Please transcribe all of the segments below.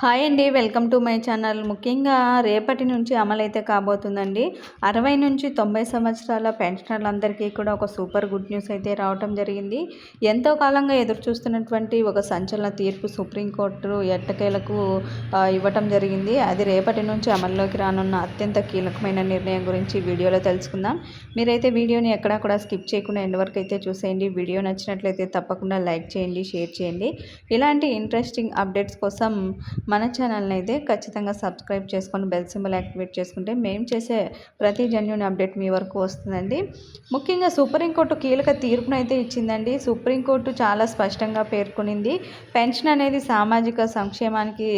Hi అండి welcome to my channel. ముఖ్యంగా రేపటి నుంచి అమలైతే కాబోతుందండి. అరవై నుంచి తొంభై సంవత్సరాల పెన్షనర్లందరికీ కూడా ఒక సూపర్ గుడ్ న్యూస్ అయితే రావటం జరిగింది. ఎంతో కాలంగా ఎదురు చూస్తున్నటువంటి ఒక సంచలన తీర్పు సుప్రీంకోర్టు ఎట్టకేలకు ఇవ్వటం జరిగింది. అది రేపటి నుంచి అమల్లోకి రానున్న అత్యంత కీలకమైన నిర్ణయం గురించి వీడియోలో తెలుసుకుందాం. మీరైతే వీడియోని ఎక్కడా కూడా స్కిప్ చేయకుండా ఎండ్ వరకు అయితే చూసేయండి. వీడియో నచ్చినట్లయితే తప్పకుండా లైక్ చేయండి షేర్ చేయండి. ఇలాంటి ఇంట్రెస్టింగ్ అప్డేట్స్ కోసం మన ఛానల్ని అయితే ఖచ్చితంగా సబ్స్క్రైబ్ చేసుకొని బెల్ సింబల్ యాక్టివేట్ చేసుకుంటే మేము చేసే ప్రతి జన్యున్ అప్డేట్ మీ వరకు వస్తుందండి. ముఖ్యంగా సుప్రీంకోర్టు కీలక తీర్పునైతే ఇచ్చిందండి. సుప్రీంకోర్టు చాలా స్పష్టంగా పేర్కొనింది. పెన్షన్ అనేది సామాజిక సంక్షేమానికి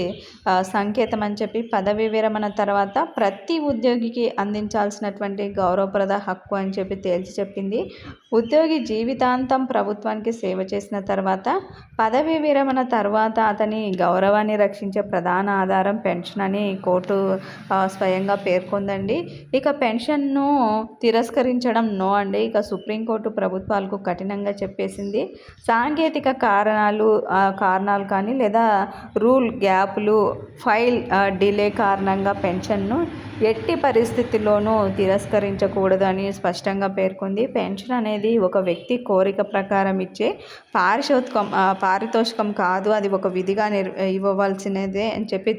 సంకేతం అని చెప్పి పదవి విరమణ తర్వాత ప్రతి ఉద్యోగికి అందించాల్సినటువంటి గౌరవప్రద హక్కు అని చెప్పి తేల్చి చెప్పింది. ఉద్యోగి జీవితాంతం ప్రభుత్వానికి సేవ చేసిన తర్వాత పదవి విరమణ తర్వాత అతని గౌరవాన్ని రక్షించే లభించే ప్రధాన ఆధారం పెన్షన్ అని కోర్టు స్వయంగా పేర్కొందండి. ఇక పెన్షన్ను తిరస్కరించడం నో అండి. ఇక సుప్రీంకోర్టు ప్రభుత్వాలకు కఠినంగా చెప్పేసింది. సాంకేతిక కారణాలు కారణాలు కానీ లేదా రూల్ గ్యాప్లు ఫైల్ డిలే కారణంగా పెన్షన్ను ఎట్టి పరిస్థితుల్లోనూ తిరస్కరించకూడదు అని స్పష్టంగా పేర్కొంది. పెన్షన్ అనేది ఒక వ్యక్తి కోరిక ప్రకారం ఇచ్చే పారితోషికం పారితోషికం కాదు. అది ఒక విధిగా నిర్ ఇవ్వవలసినదే అని చెప్పి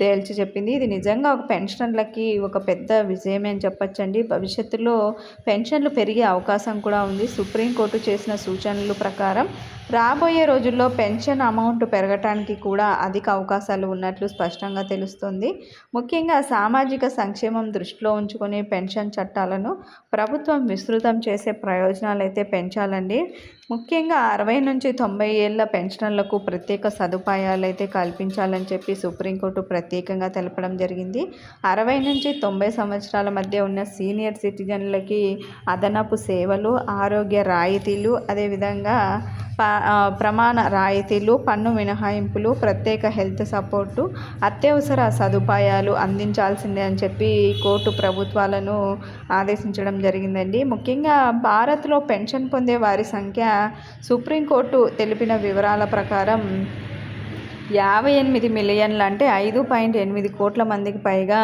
తేల్చి చెప్పింది. ఇది నిజంగా ఒక పెన్షనర్లకి ఒక పెద్ద విజయమే అని చెప్పచ్చండి. భవిష్యత్తులో పెన్షన్లు పెరిగే అవకాశం కూడా ఉంది. సుప్రీంకోర్టు చేసిన సూచనలు ప్రకారం రాబోయే రోజుల్లో పెన్షన్ అమౌంట్ పెరగటానికి కూడా అధిక అవకాశాలు ఉన్నట్లు స్పష్టంగా తెలుస్తుంది. ముఖ్యంగా సామాజిక సంక్షేమం దృష్టిలో ఉంచుకుని పెన్షన్ చట్టాలను ప్రభుత్వం విస్తృతం చేసే ప్రయోజనాలు అయితే పెంచాలండి. ముఖ్యంగా అరవై నుంచి తొంభై ఏళ్ళ పెన్షనర్లకు ప్రత్యేక సదుపాయాలు అయితే కల్పించాలని చెప్పి సుప్రీంకోర్టు ప్రత్యేకంగా తెలపడం జరిగింది. అరవై నుంచి తొంభై సంవత్సరాల మధ్య ఉన్న సీనియర్ సిటిజన్లకి అదనపు సేవలు ఆరోగ్య రాయితీలు అదేవిధంగా ప్రమాణ రాయితీలు పన్ను మినహాయింపులు ప్రత్యేక హెల్త్ సపోర్టు అత్యవసర సదుపాయాలు అందించాల్సిందే అని చెప్పి కోర్టు ప్రభుత్వాలను ఆదేశించడం జరిగిందండి. ముఖ్యంగా భారత్లో పెన్షన్ పొందే వారి సంఖ్య సుప్రీంకోర్టు తెలిపిన వివరాల ప్రకారం యాభై ఎనిమిది మిలియన్లు అంటే ఐదు పాయింట్ ఎనిమిది కోట్ల మందికి పైగా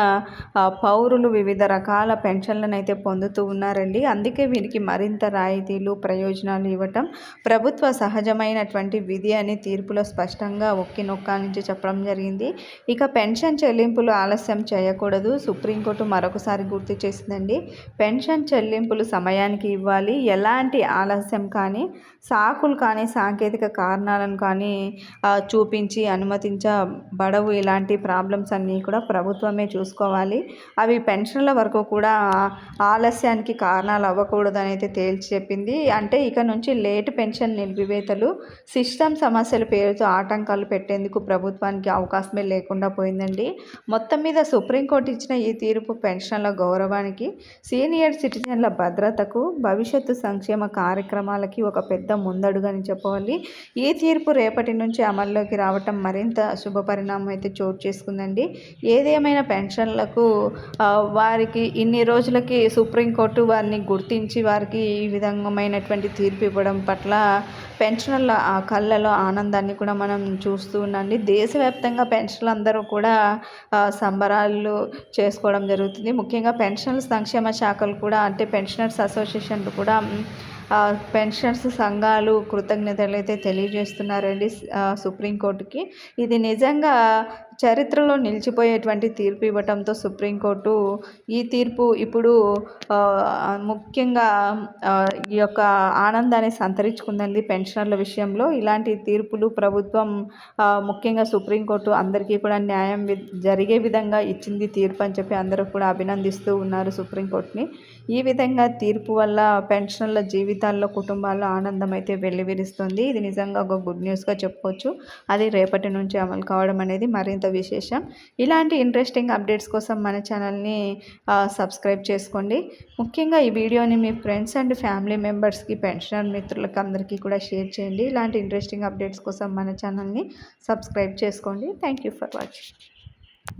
పౌరులు వివిధ రకాల పెన్షన్లను అయితే పొందుతూ ఉన్నారండి. అందుకే వీరికి మరింత రాయితీలు ప్రయోజనాలు ఇవ్వటం ప్రభుత్వ సహజమైనటువంటి విధి అని తీర్పులో స్పష్టంగా ఒక్కి నొక్క నుంచి చెప్పడం జరిగింది. ఇక పెన్షన్ చెల్లింపులు ఆలస్యం చేయకూడదు. సుప్రీంకోర్టు మరొకసారి గుర్తు చేసిందండి. పెన్షన్ చెల్లింపులు సమయానికి ఇవ్వాలి. ఎలాంటి ఆలస్యం కానీ సాకులు కానీ సాంకేతిక కారణాలను కానీ చూపించి అనుమతించబడవు ఇలాంటి ప్రాబ్లమ్స్ అన్నీ కూడా ప్రభుత్వమే చూసుకోవాలి. అవి పెన్షన్ల వరకు కూడా ఆలస్యానికి కారణాలు అవ్వకూడదని అయితే తేల్చి చెప్పింది. అంటే ఇక నుంచి లేట్ పెన్షన్ నిలిపివేతలు సిస్టమ్ సమస్యల పేరుతో ఆటంకాలు పెట్టేందుకు ప్రభుత్వానికి అవకాశమే లేకుండా పోయిందండి. మొత్తం మీద సుప్రీంకోర్టు ఇచ్చిన ఈ తీర్పు పెన్షన్ల గౌరవానికి సీనియర్ సిటిజన్ల భద్రతకు భవిష్యత్తు సంక్షేమ కార్యక్రమాలకి ఒక పెద్ద ముందడుగని చెప్పవాలి. ఈ తీర్పు రేపటి నుంచి అమల్లోకి రావటం మరింత శుభ పరిణామం అయితే చోటు చేసుకుందండి. ఏదేమైనా పెన్షన్లకు వారికి ఇన్ని రోజులకి సుప్రీంకోర్టు వారిని గుర్తించి వారికి ఈ విధమైనటువంటి తీర్పు ఇవ్వడం పట్ల పెన్షనర్ల కళ్ళలో ఆనందాన్ని కూడా మనం చూస్తూ ఉండండి. దేశవ్యాప్తంగా పెన్షన్లు అందరూ కూడా సంబరాలు చేసుకోవడం జరుగుతుంది. ముఖ్యంగా పెన్షన్ల సంక్షేమ శాఖలు కూడా అంటే పెన్షనర్స్ అసోసియేషన్లు కూడా పెన్షన్స్ సంఘాలు కృతజ్ఞతలు అయితే తెలియజేస్తున్నారండి సుప్రీంకోర్టుకి. ఇది నిజంగా చరిత్రలో నిలిచిపోయేటువంటి తీర్పు ఇవ్వటంతో సుప్రీంకోర్టు ఈ తీర్పు ఇప్పుడు ముఖ్యంగా ఈ యొక్క ఆనందాన్ని సంతరించుకుందండి పెన్షనర్ల విషయంలో. ఇలాంటి తీర్పులు ప్రభుత్వం ముఖ్యంగా సుప్రీంకోర్టు అందరికీ కూడా న్యాయం జరిగే విధంగా ఇచ్చింది తీర్పు అని చెప్పి అందరూ కూడా అభినందిస్తూ ఉన్నారు సుప్రీంకోర్టుని. ఈ విధంగా తీర్పు వల్ల పెన్షనర్ల జీవితాల్లో కుటుంబాల్లో ఆనందం అయితే వెల్లివిరుస్తుంది. ఇది నిజంగా ఒక గుడ్ న్యూస్గా చెప్పుకోవచ్చు. అది రేపటి నుంచి అమలు కావడం అనేది మరింత విశేషం. ఇలాంటి ఇంట్రెస్టింగ్ అప్డేట్స్ కోసం మన ఛానల్ని సబ్స్క్రైబ్ చేసుకోండి. ముఖ్యంగా ఈ వీడియోని మీ ఫ్రెండ్స్ అండ్ ఫ్యామిలీ మెంబర్స్కి పెన్షనర్ మిత్రులకు అందరికీ కూడా షేర్ చేయండి. ఇలాంటి ఇంట్రెస్టింగ్ అప్డేట్స్ కోసం మన ఛానల్ని సబ్స్క్రైబ్ చేసుకోండి. Thank you for watching